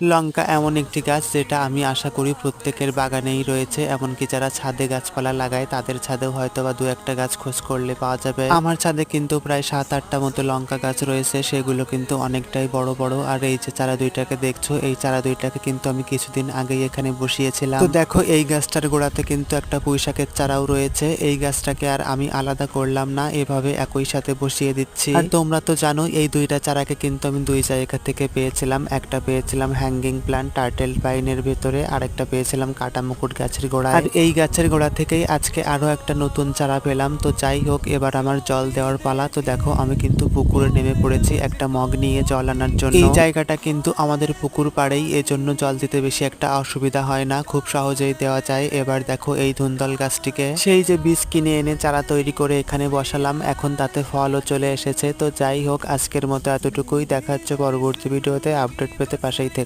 লঙ্কা এমন একটি গাছ যেটা আমি আশা করি প্রত্যেকের বাগানেই রয়েছে, এমনকি যারা ছাদে গাছপালা লাগায় তাদের ছাদেও হয়তো বা দু একটা গাছ খোঁজ করলে পাওয়া যাবে। আমার ছাদে কিন্তু প্রায় সাত আটটা মতো লঙ্কা গাছ রয়েছে, সেগুলো কিন্তু অনেকটাই বড় বড়। আর এই যে চারা দুইটাকে দেখছ, এই চারা দুইটাকে কিন্তু আমি কিছুদিন আগেই এখানে বসিয়েছিলাম। তো দেখো, এই গাছটার গোড়াতে কিন্তু একটা পুঁইশাকের চারাও রয়েছে। এই গাছটাকে আর আমি আলাদা করলাম না, এভাবে একই সাথে বসিয়ে দিচ্ছি। আর তোমরা তো জানো এই দুইটা চারাকে কিন্তু আমি দুই জায়গা থেকে পেয়েছিলাম, একটা পেয়েছিলাম হ্যাঙ্গিং প্ল্যান্ট টার্টেল পাইনের ভেতরে আর একটা পেয়েছিলাম কাটা মুকুট গাছের গোড়ায়। আর এই গাছের গোড়া থেকেই আজকে আরও একটা নতুন চারা পেলাম। তো যাই হোক এবার আমার জল দেওয়ার পালা। তো দেখো আমি কিন্তু পুকুরে নেমে পড়েছি একটা মগ নিয়ে জল আনার জন্য। এই জায়গাটা কিন্তু আমাদের পুকুর পাড়েই এজন্য জল দিতে বেশি একটা অসুবিধা হয় না। খুব সহজেই দেওয়া যায়। এবার দেখো এই ধুন্দল গাছটিকে। সেই যে বীজ কিনে এনে চারা তৈরি করে এখানে বসালাম এখন তাতে ফলও চলে এসেছে। তো যাই হোক আজকের মতো এতটুকুই। দেখা হচ্ছে পরবর্তী ভিডিওতে। আপডেট পেতে পাশেই থেকে।